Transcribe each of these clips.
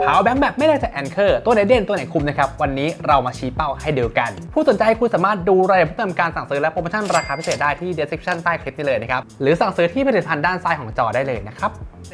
Power Bank แบบไม่ได้จาก Anchor ตัวไหนเด่นตัวไหนคุมนะครับ วันนี้เรามาชี้เป้าให้เดูกัน ผู้สนใจคุณสามารถดูรายละเอียดเพิ่มเติมการสั่งซื้อและโปรโมชั่นราคาพิเศษได้ที่ description ใต้คลิปนี้เลยนะครับ หรือสั่งซื้อที่ผลิตภัณฑ์ด้านซ้ายของจอได้เลยนะครับ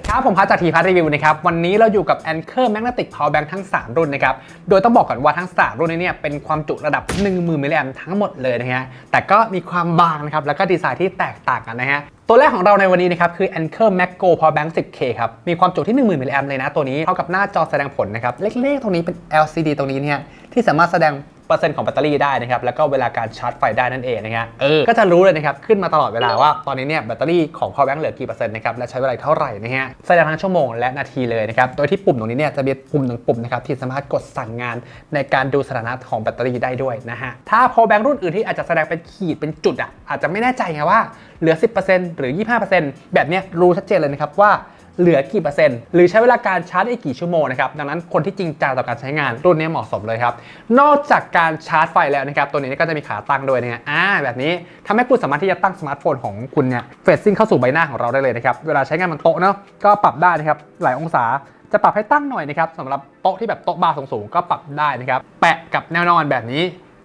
ครับผมพัชจากทีพัทรีวิวนะครับ วันนี้เราอยู่กับ Anchor Magnetic Power Bank ทั้ง 3 รุ่นนะครับ โดยต้องบอกก่อนว่าทั้ง 3 รุ่นนี้เนี่ยเป็นความจุระดับ 10,000มิลลิแอมทั้งหมดเลยนะฮะแต่ก็มีความบางนะครับแล้วก็ดีไซน์ที่แตกต่างกันนะฮะ ตัวแรกของเราในวันนี้นะครับคือ Anchor Max Go Power Bank 10K ครับ มีความจุที่ 10,000มิลลิแอมเลยนะตัวนี้ เท่ากับหน้าจอแสดงผลนะครับ เล็กๆ ตรงนี้เป็น LCD ตรงนี้เนี่ยที่สามารถแสดง เปอร์เซ็นต์ของแบตเตอรี่ได้นะครับแล้วก็เวลาการชาร์จไฟได้นั่นเองนะฮะเออก็จะรู้เลยนะครับขึ้นมาตลอดเวลาว่าตอนนี้เนี่ยแบตเตอรี่ของ Power Bank เหลือกี่เปอร์เซ็นต์นะครับและใช้เวลาเท่าไหร่นะฮะแสดงทั้งชั่วโมงและนาทีเลยนะครับโดยที่ปุ่มตรงนี้เนี่ยจะมีปุ่มหนึ่งปุ่มนะครับที่สามารถกดสั่งงานในการดูสถานะของแบตเตอรี่ได้ด้วยนะฮะถ้า Power Bank รุ่นอื่นที่อาจจะแสดงเป็นขีดเป็นจุดอะอาจจะไม่แน่ใจไงว่าเหลือ 10%หรือ 25%แบบเนี้ยรู้ชัดเจนเลยนะครับว่า เหลือกี่เปอร์เซ็นต์หรือใช้เวลาการชาร์จได้กี่ชั่วโมงนะครับดังนั้นคนที่จริงจังต่อการใช้งานรุ่นนี้เหมาะสมเลยครับนอกจากการชาร์จไฟแล้วนะครับตัวนี้ก็จะมีขาตั้งด้วยนะฮะอ่าแบบนี้ทำให้คุณสามารถที่จะตั้งสมาร์ทโฟนของคุณเนี่ยเฟซซิ่งเข้าสู่ใบหน้าของเราได้เลยนะครับเวลาใช้งานบนโต๊ะเนาะก็ปรับได้นะครับหลายองศาจะปรับให้ตั้งหน่อยนะครับสำหรับโต๊ะที่แบบโต๊ะบาร์สูงๆก็ปรับได้นะครับแปะกับแนวนอนแบบนี้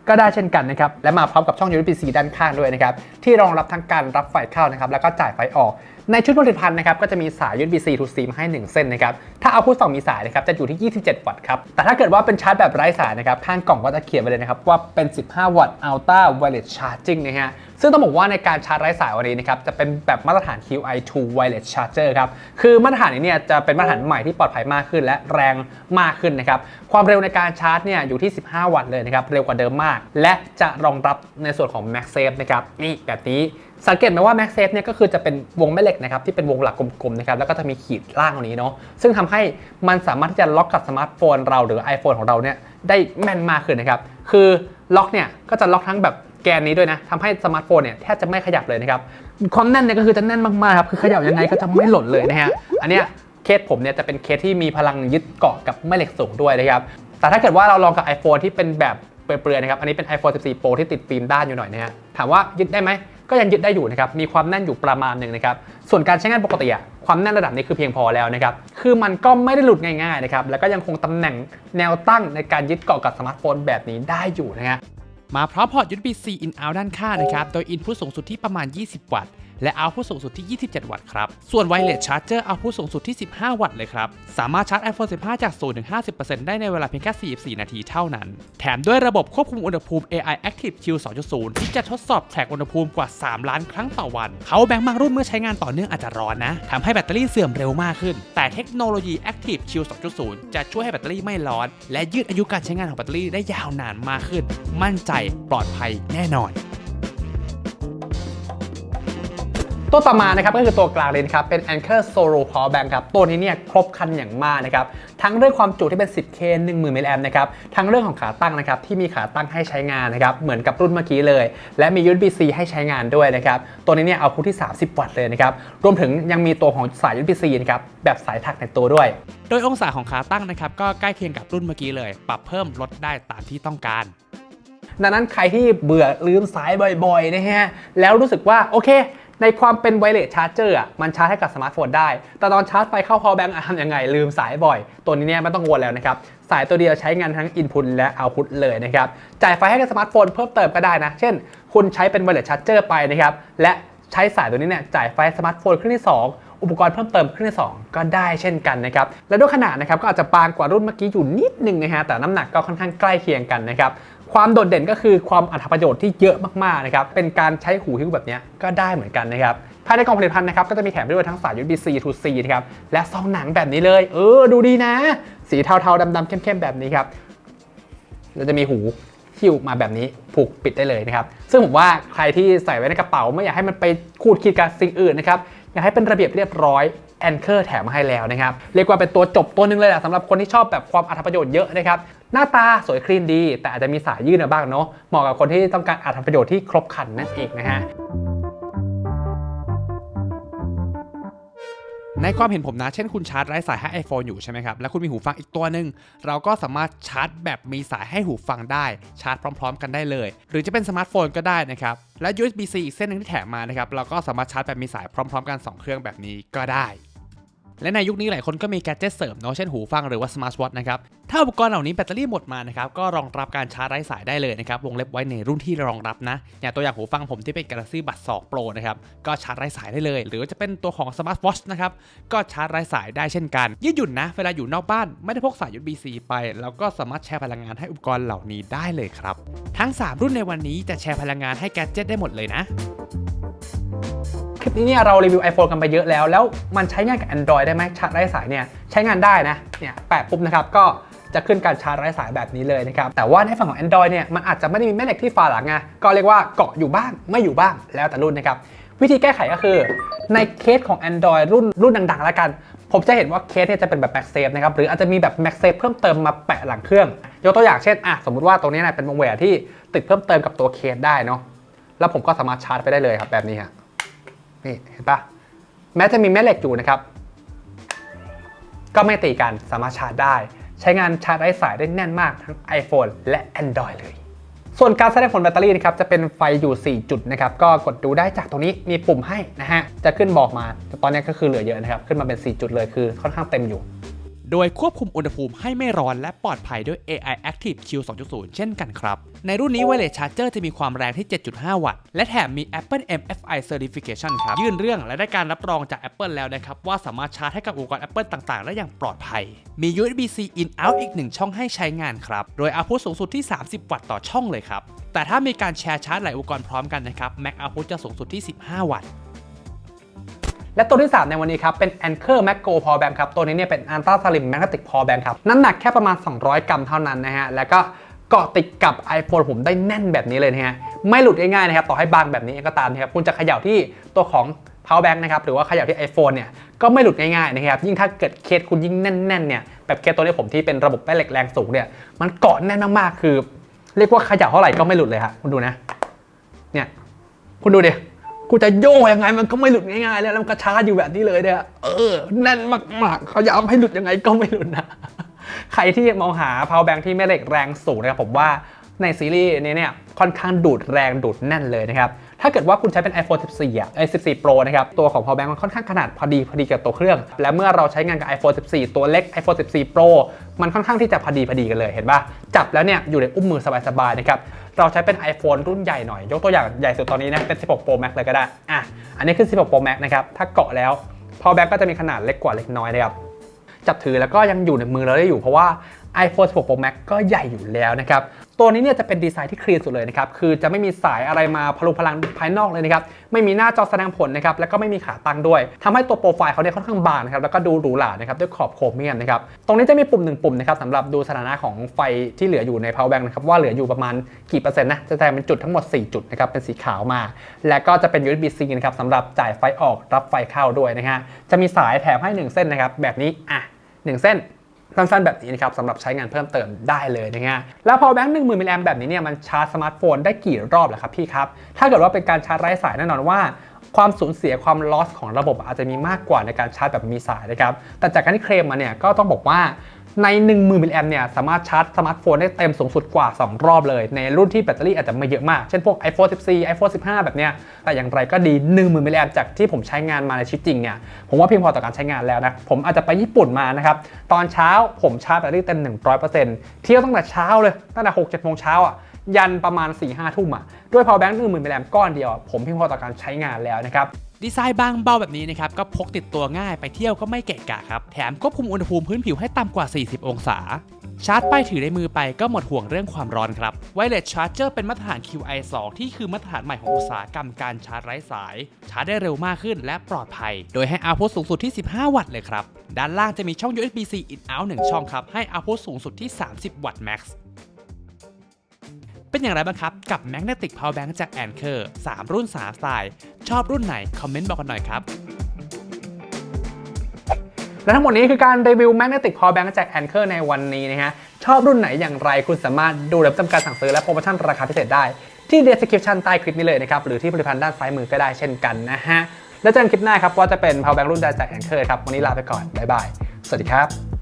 ก็ได้เช่นกันนะครับ และมาพร้อมกับช่อง USB-C ด้านข้างด้วยนะครับ ที่รองรับทั้งการรับไฟเข้านะครับ แล้วก็จ่ายไฟออก ในชุดผลิตภัณฑ์นะครับก็จะมีสาย USB-C to C มาให้ 1 เส้นนะครับถ้าเอาพุทสองมีสายนะครับจะอยู่ที่ 27 วัตต์ครับแต่ถ้าเกิดว่าเป็นชาร์จแบบไร้สายนะครับข้างกล่องก็จะเขียนไว้เลยนะครับว่าเป็น 15 วัตต์ Ultra Wireless Charging นะฮะซึ่งต้องบอกว่าในการชาร์จไร้สายวันนี้นะครับจะเป็นแบบมาตรฐาน QI2 Wireless Charger ครับคือมาตรฐานนี้เนี่ยจะเป็นมาตรฐานใหม่ที่ปลอดภัยมากขึ้น และแรงมากขึ้นนะครับความเร็วในการชาร์จเนี่ยอยู่ที่ 15 วัตต์เลยนะครับเร็วกว่าเดิมมาก และจะรองรับในส่วนของ MagSafe นะครับนี่แบบนี้ สังเกตไหมว่า MagSafe เนี่ยก็คือจะเป็นวงแม่เหล็กนะครับที่เป็นวงหลักกลมๆนะครับแล้วก็จะมีขีดล่างตรงนี้เนาะซึ่งทำให้มันสามารถที่จะล็อกกับสมาร์ทโฟนเราหรือ iPhone ของเราเนี่ยได้แม่นมากขึ้นนะครับคือล็อกเนี่ยก็จะล็อกทั้งแบบแกนนี้ด้วยนะทำให้สมาร์ทโฟนเนี่ยแทบจะไม่ขยับเลยนะครับความแน่นเนี่ยก็คือจะแน่นมากๆครับคือขยับยังไงก็จะไม่หล่นเลยนะฮะอันเนี้ยเคสผมเนี่ยจะเป็นเคสที่มีพลังยึดเกาะกับแม่เหล็กสูงด้วยนะครับแต่ถ้าเกิดว่าเราลองกับ iPhone ที่เป็นแบบเปลือยๆนะครับอันนี้เป็น iPhone 14 Pro ที่ติดฟิล์มด้านอยู่หน่อยนะฮะถามว่ายึดได้ไหม ก็ยังยึดได้อยู่นะครับ มีความแน่นอยู่ประมาณหนึ่งนะครับ ส่วนการใช้งานปกติอะความแน่นระดับนี้คือเพียงพอแล้วนะครับ คือมันก็ไม่ได้หลุดง่ายๆนะครับ แล้วก็ยังคงตำแหน่งแนวตั้งในการยึดเกาะกับสมาร์ทโฟนแบบนี้ได้อยู่นะฮะ มาพร้อมพอร์ต USB-C in out ด้านข้างนะครับ โดย input สูงสุดที่ประมาณ 20 วัตต์ และ output สูงสุดที่ 27 วัตต์ครับ ส่วน wireless charger output สูงสุดที่ 15 วัตต์เลยครับ สามารถชาร์จ iPhone 15 จาก 0 ถึง 50%ได้ในเวลาเพียงแค่ 44 นาทีเท่านั้น แถมด้วยระบบควบคุมอุณหภูมิ AI Active Q 2.0 ที่จะทดสอบแทร็กอุณหภูมิกว่า 3 ล้านครั้งต่อวันเขาแบงค์บางรุ่นเมื่อใช้งานต่อเนื่องอาจจะร้อนนะทำให้แบตเตอรี่เสื่อมเร็วมากขึ้น แต่เทคโนโลยี Active Q 2.0 จะช่วยให้แบตเตอรี่ไม่ร้อน และยืดอายุการใช้งานของแบตเตอรี่ได้ยาวนานมากขึ้น มั่นใจปลอดภัยแน่นอน ตัวต่อมานะครับก็คือตัวกลางเลยนะครับเป็น Anchor Solo Power Bank ครับตัวนี้เนี่ยครบครันอย่างมากนะครับทั้งเรื่องความจุที่เป็น 10K 10,000มิลลิแอมนะครับทั้งเรื่องของขาตั้งนะครับที่มีขาตั้งให้ใช้งานนะครับเหมือนกับรุ่นเมื่อกี้เลย และมี USB-C ให้ใช้งานด้วยนะครับตัวนี้เนี่ยเอาพุทที่ 30 วัตต์เลยนะครับรวมถึงยังมีตัวของสาย USB-C นะครับแบบสายถักในตัวด้วย โดยองศาของขาตั้งนะครับก็ใกล้เคียงกับรุ่นเมื่อกี้เลย ปรับเพิ่มลดได้ตามที่ต้องการดังนั้นใครที่เบื่อลืมสายบ่อยๆนะฮะแล้วรู้สึกว่าโอเค ในความเป็นไวเลสชาร์จเจอร์อะมันชาร์จให้กับสมาร์ทโฟนได้ แต่ตอนชาร์จไฟเข้า power bank อะทำยังไง ลืมสายบ่อย ตัวนี้เนี่ยไม่ต้องกวลแล้วนะครับ สายตัวเดียวใช้งานทั้ง Input และ Output เลยนะครับ จ่ายไฟให้กับสมาร์ทโฟนเพิ่มเติมก็ได้นะ เช่น คุณใช้เป็นไวเลสชาร์จเจอร์ไปนะครับ และใช้สายตัวนี้เนี่ยจ่ายไฟสมาร์ทโฟนเครื่องที่ 2อุปกรณ์เพิ่มเติมเครื่องที่2ก็ได้เช่นกันนะครับ และด้วยขนาดนะครับก็อาจจะบางกว่ารุ่นเมื่อกี้อยู่นิดนึงนะฮะแต่น้ำหนักก็ค่อนข้างใกล้เคียงกันนะครับ ความโดดเด่นก็คือความอัตประโยชน์ที่เยอะมากๆนะครับเป็นการใช้หูหิ้วแบบนี้ก็ได้เหมือนกันนะครับภายในกล่องผลิตภัณฑ์นะครับก็จะมีแถมไปด้วยทั้งสาย USB-C to C นะครับและซองหนังแบบนี้เลย เออดูดีนะ สีเทาๆดำๆเข้มๆแบบนี้ครับแล้วจะมีหูหิ้วมาแบบนี้ผูกปิดได้เลยนะครับซึ่งผมว่าใครที่ใส่ไว้ในกระเป๋าไม่อยากให้มันไปขูดขีดกับสิ่งอื่นนะครับ อยากให้เป็นระเบียบเรียบร้อยแอนเคอร์แถมมาให้แล้วนะครับ เรียกว่าเป็นตัวจบตัวหนึงเลยแหละสำหรับคนที่ชอบแบบความอัธประโยชน์เยอะนะครับ หน้าตาสวยคลีนดี แต่อาจจะมีสายยืดมาบ้างเนาะเหมาะกับคนที่ต้องการอัธประโยชน์ที่ครบครันนั่นเองนะฮะ ในความเห็นผมนะ เช่นคุณชาร์จไร้สายให้ iPhone อยู่ใช่ไหมครับ แล้วคุณมีหูฟังอีกตัวหนึ่งเราก็สามารถชาร์จแบบมีสายให้หูฟังได้ชาร์จพร้อม ๆ กันได้เลย หรือจะเป็นสมาร์ทโฟนก็ได้นะครับและ USB-C อีกเส้นหนึ่งที่แถมมานะครับเราก็สามารถชาร์จแบบมีสายพร้อม ๆ กัน 2 เครื่องแบบนี้ก็ได้ และในยุคนี้หลายคนก็มีแกดเจิตเสริมเนาะเช่นหูฟังหรือว่าสมาร์ทวอทนะครับถ้าอุปกรณ์เหล่านี้แบตเตอรี่หมดมานะครับก็รองรับการชาร์จไร้สายได้เลยนะครับวงเล็บไว้ในรุ่นที่รองรับนะอย่างตัวอย่างหูฟังผมที่เป็น Galaxy Buds 2 Pro นะครับก็ชาร์จไร้สายได้เลย หรือว่าจะเป็นตัวของ Smart Watch นะครับก็ชาร์จไร้สายได้เช่นกัน ยืดหยุ่นนะ เวลาอยู่นอกบ้านไม่ได้พกสาย USB-C ไป แล้วก็สามารถแชร์พลังงานให้อุปกรณ์เหล่านี้ได้เลยครับทั้ง 3 รุ่นในวันนี้จะแชร์พลังงานให้แกดเจิตได้หมดเลยนะ คลิปนี้เนี่ยเรารีวิว iPhone กันไปเยอะแล้ว แล้วมันใช้งานกับ Android ได้ไหมชาร์จไร้สายเนี่ยใช้งานได้นะเนี่ยแปะปุ๊บนะครับก็จะขึ้นการชาร์จไร้สายแบบนี้เลยนะครับ แต่ว่าในฝั่งของ Android เนี่ยมันอาจจะไม่ได้มีแม่เหล็กที่ฝาหลังไงก็เรียกว่าเกาะอยู่บ้างไม่อยู่บ้างแล้วแต่รุ่นนะครับ วิธีแก้ไขก็คือในเคสของ Android รุ่นรุ่นดังๆ แล้วกัน ผมจะเห็นว่าเคสเนี่ยจะเป็นแบบ MagSafe นะครับ หรืออาจจะมีแบบ MagSafe เพิ่มเติมมาแปะหลังเครื่อง ยกตัวอย่างเช่นอะสมมุติว่าตรงนี้นะเป็นวงแหวนที่ติดเพิ่มเติมกับตัวเคสได้เนาะแล้วผมก็สามารถชาร์จไปได้เลยครับแบบนี้ฮะ นี่เห็นปะแม้จะมีแม่เหล็กอยู่นะครับ ก็ไม่ตีกันสามารถชาร์จได้ ใช้งานชาร์จไร้สายได้แน่นมากทั้ง iPhone และ Android เลย ส่วนการแสดงผลแบตเตอรี่นะครับจะเป็นไฟอยู่ 4 จุดนะครับ ก็กดดูได้จากตรงนี้มีปุ่มให้นะฮะจะขึ้นบอกมาแต่ตอนนี้ก็คือเหลือเยอะนะครับ ขึ้นมาเป็น 4 จุดเลยคือค่อนข้างเต็มอยู่ โดยควบคุมอุณหภูมิให้ไม่ร้อนและปลอดภัยด้วย AI Active Q 2.0 เช่นกันครับ ในรุ่นนี้ Wireless Charger จะมีความแรงที่ 7.5 วัตต์ และแถมมี Apple MFI Certification ครับ ยื่นเรื่องและได้การรับรองจาก Apple แล้วนะครับ ว่าสามารถชาร์จให้กับอุปกรณ์ Apple ต่างๆ ได้อย่างปลอดภัย มี USB-C in out อีกหนึ่งช่องให้ใช้งานครับ โดย output สูงสุดที่ 30 วัตต์ต่อช่องเลยครับแต่ถ้ามีการแชร์ชาร์จหลายอุปกรณ์พร้อมกันนะครับ Mac output จะสูงสุดที่ 15 วัตต์ และตัวที่ 3 ในวันนี้ครับเป็น Anker Mag Go Power Bank ครับตัวนี้เนี่ยเป็น Ultra Slim Magnetic Power Bank ครับน้ำหนักแค่ประมาณ 200 กรัมเท่านั้นนะฮะแล้วก็เกาะติดกับ iPhone ผมได้แน่นแบบนี้เลยนะฮะไม่หลุดง่ายๆนะครับต่อให้บางแบบนี้ก็ตามนะครับคุณจะเขย่าที่ตัวของ Power Bank นะครับหรือว่าเขย่าที่ iPhone เนี่ยก็ไม่หลุดง่ายๆนะครับยิ่งถ้าเกิดเคสคุณยิ่งแน่นๆเนี่ยแบบเคสตัวนี้ผมที่เป็นระบบแม่เหล็กแรงสูงเนี่ยมันเกาะแน่นมากๆคือ เรียกว่าเขย่าเท่าไหร่ก็ไม่หลุดเลยฮะคุณดูนะเนี่ยคุณดูดิ กูจะโยกยังไงมันก็ไม่หลุดง่ายๆเลยแล้วมันก็ชากอยู่แบบนี้เลยเนี่ยเออแน่นมากๆเขาย้ำให้หลุดยังไงก็ไม่หลุดนะใครที่มองหาพาวแบงค์ที่แม่เหล็กแรงสูงนะครับผมว่าในซีรีส์นี้เนี่ยค่อนข้างดูดแรงดูดแน่นเลยนะครับ ถ้าเกิดว่าคุณใช้เป็น iPhone 14อะไอ14 Pro นะครับ ตัวของ power bank มันค่อนข้างขนาดพอดีพอดีกับตัวเครื่อง และเมื่อเราใช้งานกับ iPhone 14 ตัวเล็ก iPhone 14 Pro มันค่อนข้างที่จะพอดีพอดีกันเลยเห็นป่ะ จับแล้วเนี่ยอยู่ในอุ้มมือสบายๆนะครับ เราใช้เป็น iPhone รุ่นใหญ่หน่อย ยกตัวอย่างใหญ่สุดตอนนี้นะเป็น 16 Pro Max เลยก็ได้ อะ อันนี้คือ 16 Pro Max นะครับ ถ้าเกาะแล้ว power bank ก็จะมีขนาดเล็กกว่าเล็กน้อยนะครับ จับถือแล้วก็ยังอยู่ในมือเราได้อยู่เพราะว่า iPhone 16 Pro Max ก็ใหญ่อยู่แล้วนะครับ ตัวนี้เนี่ยจะเป็นดีไซน์ที่คลีนสุดเลยนะครับ คือจะไม่มีสายอะไรมาพลุพลังภายนอกเลยนะครับ ไม่มีหน้าจอแสดงผลนะครับ แล้วก็ไม่มีขาตั้งด้วยทำให้ตัวโปรไฟล์เขาเนี่ยค่อนข้างบางนะครับ แล้วก็ดูหรูหรานะครับ ด้วยขอบโครเมียมนะครับ ตรงนี้จะมีปุ่มหนึ่งปุ่มนะครับสำหรับดูสถานะของไฟที่เหลืออยู่ใน power bank นะครับ ว่าเหลืออยู่ประมาณกี่เปอร์เซ็นต์นะ จะแสดงเป็นจุดทั้งหมด 4 จุดนะครับ เป็นสีขาวมา และก็จะเป็น USB-C นะครับสำหรับจ่ายไฟออกรับไฟเข้าด้วยนะฮะ จะมีสายแถมให้ 1 เส้นนะครับ แบบนี้ อะ 1 เส้น สั้นๆแบบนี้นะครับสำหรับใช้งานเพิ่มเติมได้เลยนะฮะแล้วพอแบงค์หนึ่งหมื่นมิลลิแอมแบบนี้เนี่ยมันชาร์จสมาร์ทโฟนได้กี่รอบล่ะครับพี่ครับ ถ้าเกิดว่าเป็นการชาร์จไร้สายแน่นอนว่า ความสูญเสียความลอสของระบบอาจจะมีมากกว่าในการชาร์จแบบมีสายนะครับแต่จากการที่เคลมมาเนี่ยก็ต้องบอกว่า ใน 10,000มิลลิแอมเนี่ยสามารถชาร์จสมาร์ทโฟนได้เต็มสูงสุดกว่า 2 รอบเลย ในรุ่นที่แบตเตอรี่อาจจะไม่เยอะมาก เช่นพวก iPhone 14 iPhone 15 แบบเนี้ยแต่อย่างไรก็ดี 10,000มิลลิแอมจากที่ผมใช้งานมาในชีวิตจริงเนี่ยผมว่าเพียงพอต่อการใช้งานแล้วนะ ผมอาจจะไปญี่ปุ่นมานะครับ ตอนเช้าผมชาร์จแบตเตอรี่เต็ม 100%เที่ยวตั้งแต่เช้าเลยตั้งแต่6 7โมงเช้าอะยันประมาณ4 5ทุ่มอะด้วย power bank 10,000มิลลิแอมก้อนเดียวผมเพียงพอต่อการใช้งานแล้วนะครับ ดีไซน์บางเบาแบบนี้นะครับก็พกติดตัวง่ายไปเที่ยวก็ไม่เกะกะครับ แถมควบคุมอุณหภูมิพื้นผิวให้ต่ำกว่า 40 องศา ชาร์จไปถือในมือไปก็หมดห่วงเรื่องความร้อนครับ Wireless Charger เป็นมาตรฐาน QI 2 ที่คือมาตรฐานใหม่ของอุตสาหกรรมการชาร์จไร้สาย ชาร์จได้เร็วมากขึ้นและปลอดภัย โดยให้ output สูงสุดที่ 15 วัตต์เลยครับด้านล่างจะมีช่อง USB-C in out 1ช่องครับให้ output สูงสุดที่ 30 วัตต์ max เป็นอย่างไรบ้างครับ กับ Magnetic Power Bank จาก Anker 3 รุ่น3สไตล์ ชอบรุ่นไหน คอมเมนต์บอกกันหน่อยครับ และทั้งหมดนี้คือการรีวิว Magnetic Power Bank จาก Anker ในวันนี้นะฮะ ชอบรุ่นไหนอย่างไรคุณสามารถดูรายละจำการสั่งซื้อและโปรโมชั่นราคาพิเศษได้ ที่ description ใต้คลิปนี้เลยนะครับ หรือที่ผลิตภัณฑ์ด้านซ้ายมือก็ได้เช่นกันนะฮะ แล้วเจอกันคลิปหน้าครับว่าจะเป็น Power Bank รุ่นใดจาก Anker ครับ วันนี้ลาไปก่อน บ๊ายบาย สวัสดีครับ